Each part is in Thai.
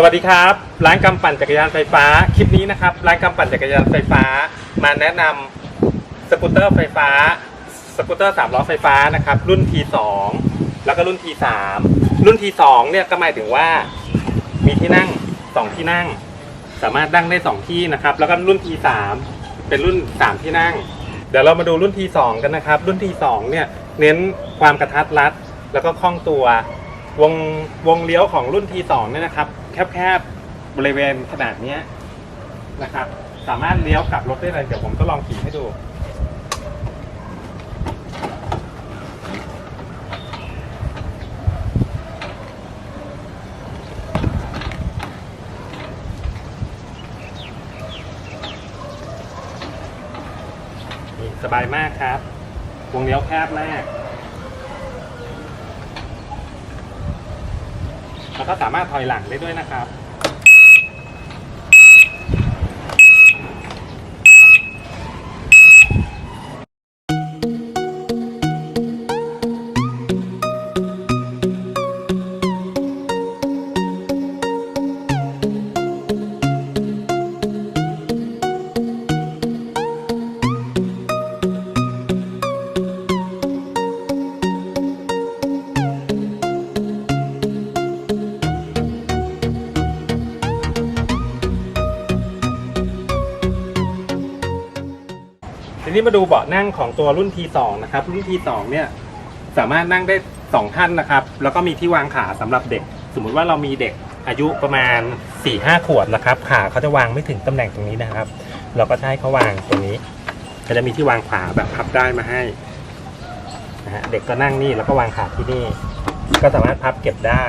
สวัสดีครับ ร้านกำปั่นจักรยานไฟฟ้า คลิปนี้นะครับ ร้านกำปั่นจักรยานไฟฟ้า มาแนะนำสกูตเตอร์ไฟฟ้า สกูตเตอร์สามล้อไฟฟ้านะครับ รุ่น T2 แล้วก็รุ่น T3 รุ่น T2 เนี่ยก็หมายถึงว่า มีที่นั่ง 2 ที่นั่ง สามารถนั่งได้ 2 ที่นะครับ แล้วก็รุ่น T3 เป็นรุ่น 3 ที่นั่ง เดี๋ยวเรามาดูรุ่น T2 กันนะครับ รุ่น T2 เนี่ยเน้นความกระทัดรัด แล้วก็คล่องตัว วงวงเลี้ยวของรุ่น T2 เนี่ยนะครับ แคบๆบริเวณขนาดเนี้ยนะครับ สามารถเลี้ยวกลับรถได้เลย เดี๋ยวผมก็ลองขี่ให้ดูนี่สบายมากครับ วงเลี้ยวแคบมาก แล้วก็สามารถถอยหลังได้ด้วยนะครับ มาดูเบาะนั่งของตัวรุ่น T2 นะครับ รุ่น T2 เนี่ยสามารถนั่งได้ 2 ท่านนะครับ แล้วก็มีที่วางขาสำหรับเด็ก สมมุติว่าเรามีเด็กอายุประมาณ 4-5 ขวบนะครับ ขาเขาจะวางไม่ถึงตำแหน่งตรงนี้นะครับ เราก็ให้เขาวางตรงนี้ก็จะมีที่วางขาแบบพับได้มาให้นะฮะเด็กก็นั่งนี่แล้วก็วางขาที่นี่ ก็สามารถพับเก็บได้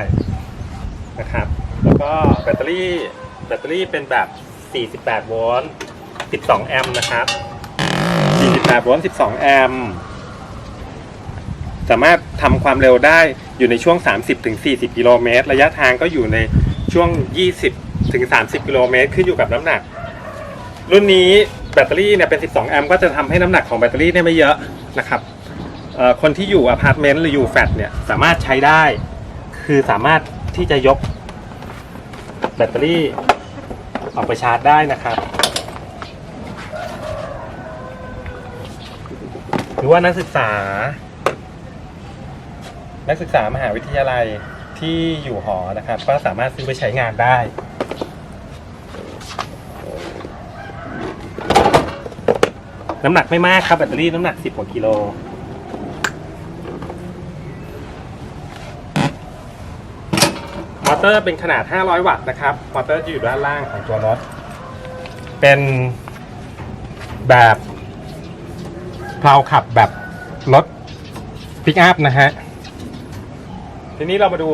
นะครับ แล้วก็แบตเตอรี่แบตเตอรี่เป็นแบบ 48 โวลต์ 12 แอมป์นะครับ 8โวลต์12 แอมป์สามารถทำความเร็วได้อยู่ในช่วง 30-40 กิโลเมตร ระยะทางก็อยู่ในช่วง 20-30 กิโลเมตร ขึ้นอยู่กับน้ำหนัก รุ่นนี้แบตเตอรี่เนี่ยเป็น 12 แอมป์ก็จะทำให้น้ำหนักของแบตเตอรี่เนี่ยไม่เยอะนะครับคนที่อยู่อพาร์ตเมนต์หรืออยู่แฟลตเนี่ยสามารถใช้ได้ คือสามารถที่จะยกแบตเตอรี่ออกไปชาร์จได้นะครับ หรือว่านักศึกษา นักศึกษามหาวิทยาลัยที่อยู่หอนะครับ ก็สามารถซื้อไปใช้งานได้ น้ำหนักไม่มากครับแบตเตอรี่น้ำหนัก 10กว่ากิโลมอเตอร์เป็นขนาด 500 วัตต์นะครับ มอเตอร์จะอยู่ด้านล่างของตัวรถ เป็นแบบ เพลาขับแบบรถปิกอัพนะฮะ ทีนี้เรามาดู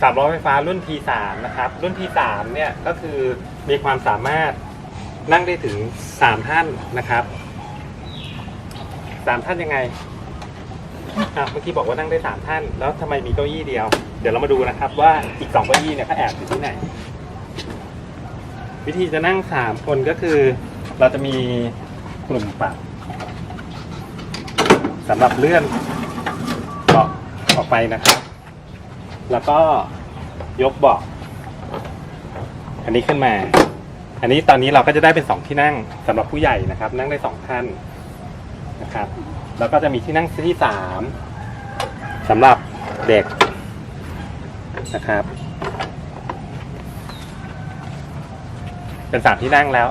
สามล้อไฟฟ้ารุ่น T3 นะครับ รุ่น T3 เนี่ยก็คือมีความสามารถนั่งได้ถึง3ท่านนะครับ3ท่านยังไงอะเมื่อกี้บอกว่านั่งได้3ท่าน แล้วทำไมมีเก้าอี้เดียว เดี๋ยวเรามาดูนะครับ ว่าอีก2เก้าอี้เนี่ยเขาแอบอยู่ที่ไหน วิธีจะนั่ง3คนก็คือ เราจะมีกลุ่มปรับ สำหรับเลื่อนเบาะออกไปนะครับ แล้วก็ยกเบาะอันนี้ขึ้นมา อันนี้ตอนนี้เราก็จะได้เป็นสองที่นั่งสำหรับผู้ใหญ่นะครับ นั่งได้สองท่านนะครับ แล้วก็จะมีที่นั่งที่สามสำหรับเด็กนะครับ เป็นสามที่นั่งแล้ว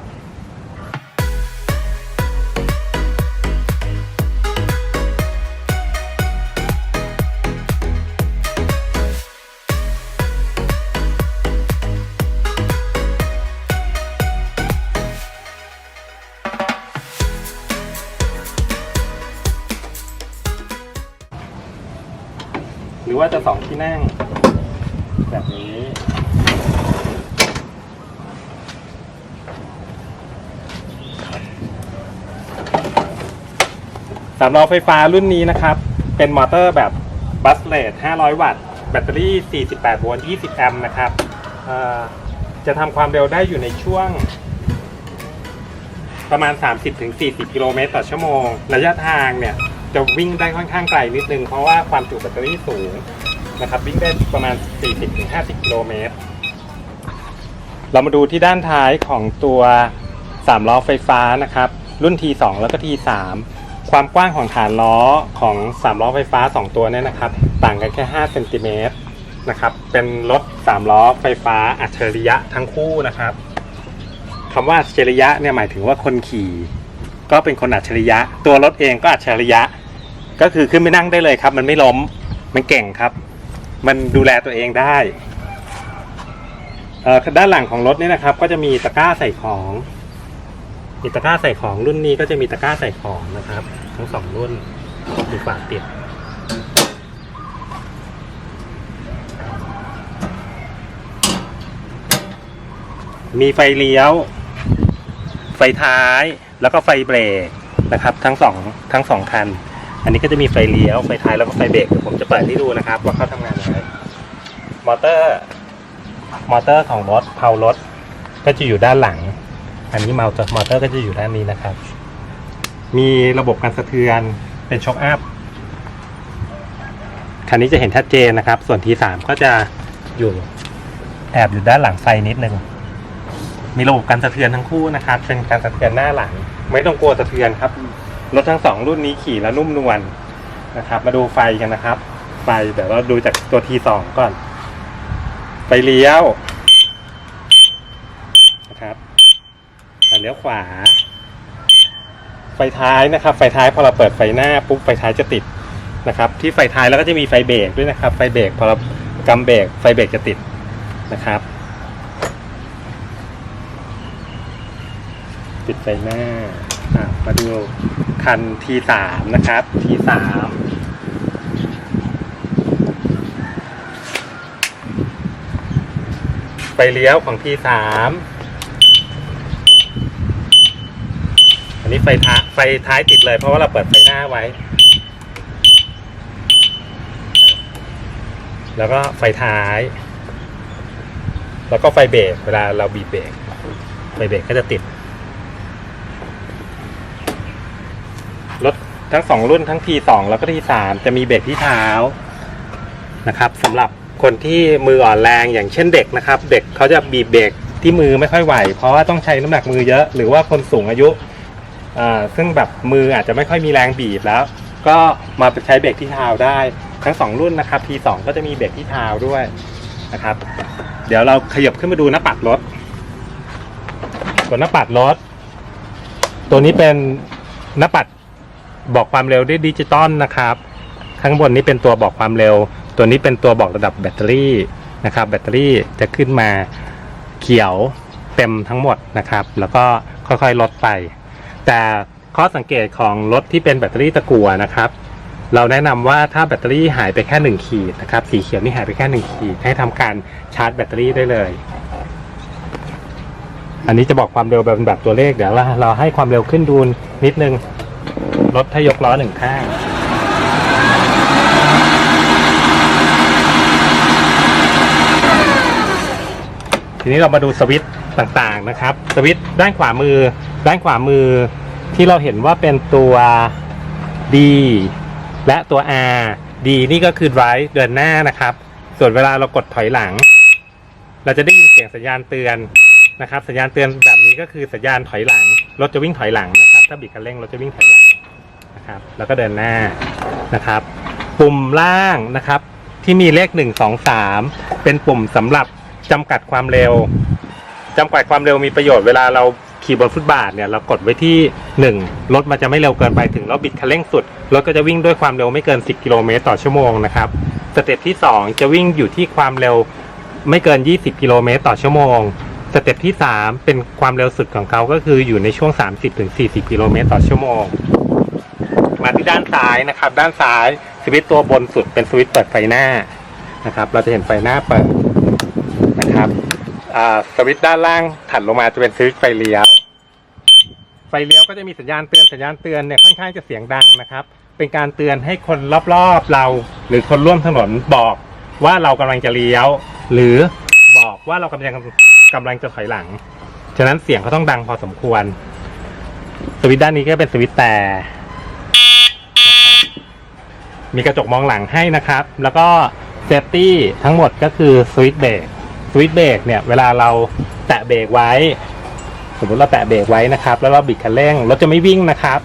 จะสองที่นั่ง แบบนี้ สามล้อไฟฟ้ารุ่นนี้นะครับ เป็นมอเตอร์แบบบัสเลต500 วัตต์ แบตเตอรี่ 48 โวลต์ 20 แอมป์นะครับ จะทำความเร็วได้อยู่ในช่วงประมาณ 30-40 กิโลเมตรต่อชั่วโมง ระยะทางเนี่ย จะวิ่งได้ค่อนข้างไกลนิดนึง เพราะว่าความจุแบตเตอรี่สูง นะครับวิ่งได้ประมาณ 40-50กิโลเมตร เรามาดูที่ด้านท้ายของตัว3ล้อไฟฟ้านะครับรุ่น T2 แล้วก็ T3 ความกว้างของฐานล้อของ3ล้อไฟฟ้า 2 ตัวเนี่ยนะครับ ต่างกันแค่5เซนติเมตรนะครับเป็นรถ3ล้อไฟฟ้าอัจฉริยะทั้งคู่นะครับคำว่าอัจฉริยะเนี่ยหมายถึงว่าคนขี่ ก็เป็นคนอัจฉริยะ ตัวรถเองก็อัจฉริยะ ก็คือขึ้นไปนั่งได้เลยครับ มันไม่ล้มมันเก่งครับ มันดูแลตัวเองได้เอ่อด้านหลังของรถเนี่ยนะครับ ก็จะมีตะกร้าใส่ของมีตะกร้าใส่ของรุ่นนี้ก็จะมีตะกร้าใส่ของนะครับ ทั้งสองรุ่นมีฝาปิดมีไฟเลี้ยว ไฟท้ายแล้วก็ไฟเบรกนะครับ ทั้งสองทั้งสองคัน อันนี้ก็จะมีไฟเลี้ยวไฟท้ายแล้วก็ไฟเบรกเดี๋ยวผมจะเปิดให้ดูนะครับ ว่าเขาทำงานยังไงมอเตอร์ มอเตอร์ของรถเพารถก็จะอยู่ด้านหลัง อันนี้มอเตอร์มอเตอร์ก็จะอยู่ด้านนี้นะครับ มีระบบการสะเทือนเป็นช็อคอัพคันนี้จะเห็นชัดเจนนะครับ ส่วนทีสามก็จะอยู่แอบอยู่ด้านหลังไฟนิดนึง มีระบบการสะเทือนทั้งคู่นะครับ เป็นการสะเทือนหน้าหลัง ไม่ต้องกลัวสะเทือนครับ รถทั้งสองรุ่นนี้ขี่แล้วนุ่มนวลนะครับ มาดูไฟกันนะครับ ไฟเดี๋ยวเราดูจากตัวทีสองก่อน ไฟเลี้ยวนะครับอ่เลี้ยวขวา ไฟท้ายนะครับ ไฟท้ายพอเราเปิดไฟหน้าปุ๊บไฟท้ายจะติดนะครับ ที่ไฟท้ายแล้วก็จะมีไฟเบรกด้วยนะครับ ไฟเบรกพอเรากำเบรกไฟเบรกจะติดนะครับติดไฟหน้าอะมาดู คัน T3 นะครับ T3 ไฟเลี้ยวของ T3 อันนี้ไฟท้ายไฟท้ายติดเลยเพราะว่าเราเปิดไฟหน้าไว้ แล้วก็ไฟท้าย แล้วก็ไฟเบรกเวลาเราบีบเบรกไฟเบรกก็จะติด รถ ทั้งสองรุ่นทั้ง T2 แล้วก็ T3 จะมีเบรกที่เท้านะครับสำหรับคนที่มืออ่อนแรงอย่างเช่นเด็กนะครับ เด็กเขาจะบีบเบรกที่มือไม่ค่อยไหว เพราะว่าต้องใช้น้ำหนักมือเยอะ หรือว่าคนสูงอายุอ่าซึ่งแบบมืออาจจะไม่ค่อยมีแรงบีบแล้ว ก็มาใช้เบรกที่เท้าได้ ทั้งสองรุ่นนะครับ T2 ก็จะมีเบรกที่เท้าด้วยนะครับ เดี๋ยวเราขยับขึ้นมาดูหน้าปัดรถตัวหน้าปัดรถ ตัวนี้เป็นหน้าปัด บอกความเร็วด้วยดิจิตอลนะครับ ข้างบนนี้เป็นตัวบอกความเร็ว ตัวนี้เป็นตัวบอกระดับแบตเตอรี่นะครับ แบตเตอรี่จะขึ้นมาเขียวเต็มทั้งหมดนะครับ แล้วก็ค่อยๆลดไป แต่ข้อสังเกตของรถที่เป็นแบตเตอรี่ตะกั่วนะครับ เราแนะนำว่าถ้าแบตเตอรี่หายไปแค่หนึ่งขีดนะครับ สีเขียวนี่หายไปแค่หนึ่งขีด ให้ทำการชาร์จแบตเตอรี่ได้เลย อันนี้จะบอกความเร็วแบบแบบตัวเลขเดี๋ยวเราให้ความเร็วขึ้นดูนิดนึง รถถ้ายกล้อหนึ่งข้างทีนี้เรามาดูสวิตช์ต่างๆนะครับ สวิตช์ด้านขวามือ ด้านขวามือที่เราเห็นว่าเป็นตัว D และตัว R D นี่ก็คือ drive เดินหน้านะครับ ส่วนเวลาเรากดถอยหลัง เราจะได้ยินเสียงสัญญาณเตือนนะครับ สัญญาณเตือนแบบนี้ก็คือสัญญาณถอยหลัง รถจะวิ่งถอยหลังนะครับ ถ้าบิดคันเร่งรถจะวิ่งถอยหลัง นะครับ แล้วก็เดินหน้านะครับ ปุ่มล่างนะครับ ที่มีเลขหนึ่งสองสามเป็นปุ่มสำหรับจำกัดความเร็วจำกัดความเร็วมีประโยชน์เวลาเราขี่บนฟุตบาทเนี่ยเรากดไว้ที่หนึ่งรถมันจะไม่เร็วเกินไปถึงเราบิดคันเร่งสุด รถก็จะวิ่งด้วยความเร็วไม่เกิน 10 กิโลเมตรต่อชั่วโมงนะครับสเต็ปที่ 2 จะวิ่งอยู่ที่ความเร็วไม่เกิน 20 กิโลเมตรต่อชั่วโมง สเต็ปที่ 3 เป็นความเร็วสุดของเขาก็คืออยู่ในช่วง 30-40 กิโลเมตรต่อชั่วโมง มาที่ด้านซ้ายนะครับ ด้านซ้ายสวิตช์ตัวบนสุดเป็นสวิตช์เปิดไฟหน้านะครับ เราจะเห็นไฟหน้าเปิดนะครับสวิตช์ด้านล่างถัดลงมาจะเป็นสวิตช์ไฟเลี้ยว ไฟเลี้ยวก็จะมีสัญญาณเตือนสัญญาณเตือนเนี่ยค่อนข้างจะเสียงดังนะครับ เป็นการเตือนให้คนรอบๆเรา หรือคนร่วมถนนบอกว่าเรากำลังจะเลี้ยว หรือบอกว่าเรากำลังกำลังจะถอยหลัง ฉะนั้นเสียงเขาต้องดังพอสมควร สวิตช์ด้านนี้ก็เป็นสวิตช์แต่ มีกระจกมองหลังให้นะครับ แล้วก็เซฟตี้ทั้งหมดก็คือสวิตช์เบรกสวิตช์เบรกเนี่ยเวลาเราแตะเบรกไว้ สมมติเราแตะเบรกไว้นะครับ แล้วเราบิดคันเร่งรถจะไม่วิ่งนะครับ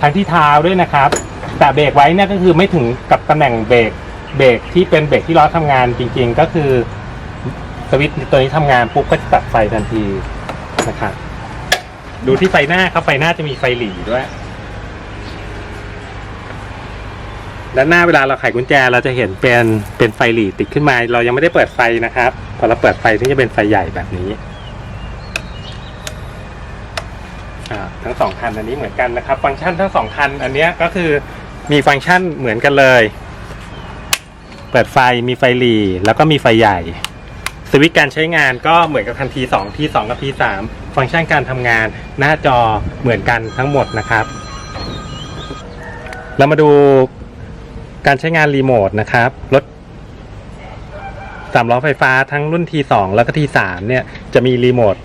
ทั้งที่เท้าด้วยนะครับ แตะเบรกไว้เนี่ยก็คือไม่ถึงกับตำแหน่งเบรกเบรกที่เป็นเบรกที่ล้อทำงานจริง ๆ ก็คือสวิตช์ตัวนี้ทำงานปุ๊บก็จะตัดไฟทันทีนะครับดูที่ไฟหน้าครับไฟหน้าจะมีไฟหลีด้วย ด้านหน้าเวลาเราไขกุญแจเราจะเห็นเป็นเป็นไฟหลีติดขึ้นมาเรายังไม่ได้เปิดไฟนะครับ พอเราเปิดไฟถึงจะเป็นไฟใหญ่แบบนี้ทั้งสองคันอันนี้เหมือนกันนะครับ ฟังก์ชันทั้งสองคันอันเนี้ยก็คือมีฟังก์ชันเหมือนกันเลย เปิดไฟมีไฟหลีแล้วก็มีไฟใหญ่สวิตช์การใช้งานก็เหมือนกับคันทีสองทีสองกับทีสามฟังก์ชันการทำงานหน้าจอเหมือนกันทั้งหมดนะครับ เรามาดู การใช้งานรีโมทนะครับ รถสามล้อไฟฟ้าทั้งรุ่น T2 แล้วก็ T3 เนี่ยจะมีรีโมท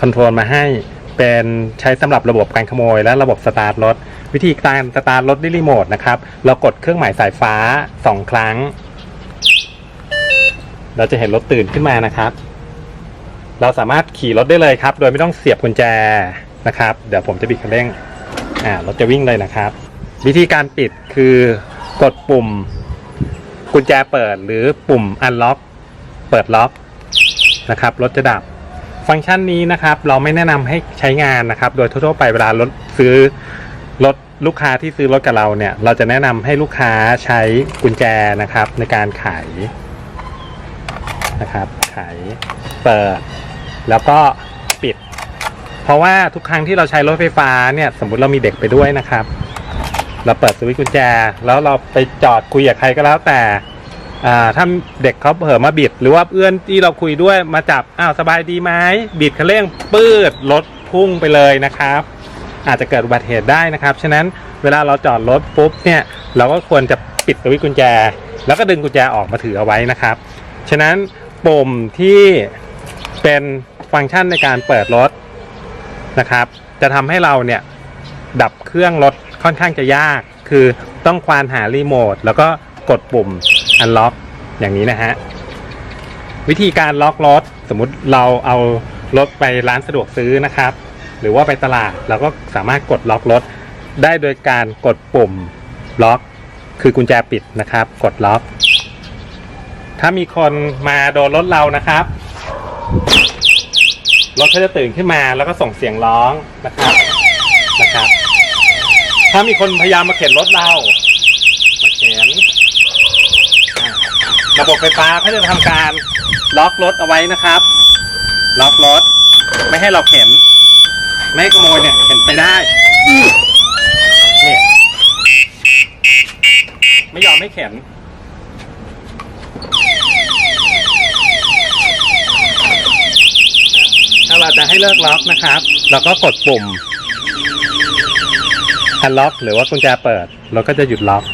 คอนโทรลมาให้เป็นใช้สำหรับระบบการขโมย และระบบสตาร์ทรถ วิธีการสตาร์ทรถด้วยรีโมทนะครับ เรากดเครื่องหมายสายฟ้า 2 ครั้ง เราจะเห็นรถตื่นขึ้นมานะครับ เราสามารถขี่รถได้เลยครับ โดยไม่ต้องเสียบกุญแจนะครับ เดี๋ยวผมจะบิดคันเร่งอ่ารถจะวิ่งเลยนะครับ วิธีการปิดคือ กดปุ่ม กุญแจเปิดหรือปุ่ม unlock เปิดล็อกนะครับรถจะดับ ฟังก์ชันนี้นะครับ เราไม่แนะนำให้ใช้งานนะครับ โดยทั่วๆไปเวลารถซื้อรถลูกค้าที่ซื้อรถกับเราเนี่ย เราจะแนะนำให้ลูกค้าใช้กุญแจนะครับ ในการไขนะครับ ไขเปิด แล้วก็ปิด เพราะว่าทุกครั้งที่เราใช้รถไฟฟ้าเนี่ย สมมติเรามีเด็กไปด้วยนะครับ เราเปิดสวิตช์กุญแจ แล้วเราไปจอดคุยกับใครก็แล้วแต่อ่าถ้าเด็กเขาเผลอมาบิด หรือว่าเพื่อนที่เราคุยด้วยมาจับอ้าวสบายดีไหมบิดคันเร่งปืดรถพุ่งไปเลยนะครับ อาจจะเกิดอุบัติเหตุได้นะครับ ฉะนั้นเวลาเราจอดรถปุ๊บเนี่ยเราก็ควรจะปิดสวิตช์กุญแจ แล้วก็ดึงกุญแจออกมาถือเอาไว้นะครับ ฉะนั้นปุ่มที่เป็นฟังก์ชันในการเปิดรถนะครับ จะทำให้เราเนี่ยดับเครื่องรถ ค่อนข้างจะยากคือต้องควานหารีโมทแล้วก็กดปุ่ม unlock อย่างนี้นะฮะ วิธีการล็อกรถสมมุติเราเอารถไปร้านสะดวกซื้อนะครับ หรือว่าไปตลาดเราก็สามารถกดล็อกรถได้โดยการกดปุ่มล็อก คือกุญแจปิดนะครับ กดล็อก ถ้ามีคนมาโดนรถเรานะครับรถก็จะตื่นขึ้นมาแล้วก็ส่งเสียงร้องนะครับ ถ้ามีคนพยายามมาเข็นรถเรา มาเข็นอะระบบไฟฟ้าเขาจะทำการล็อกรถเอาไว้นะครับ ล็อกรถ ไม่ให้เราเข็น ไม่ให้ขโมยเนี่ยเข็นไปได้เนี่ยไม่ยอมให้เข็น ถ้าเราจะให้เลิกล็อกนะครับ เราก็กดปุ่ม คันล็อกหรือว่ากุญแจเปิดเราก็จะหยุดล็อก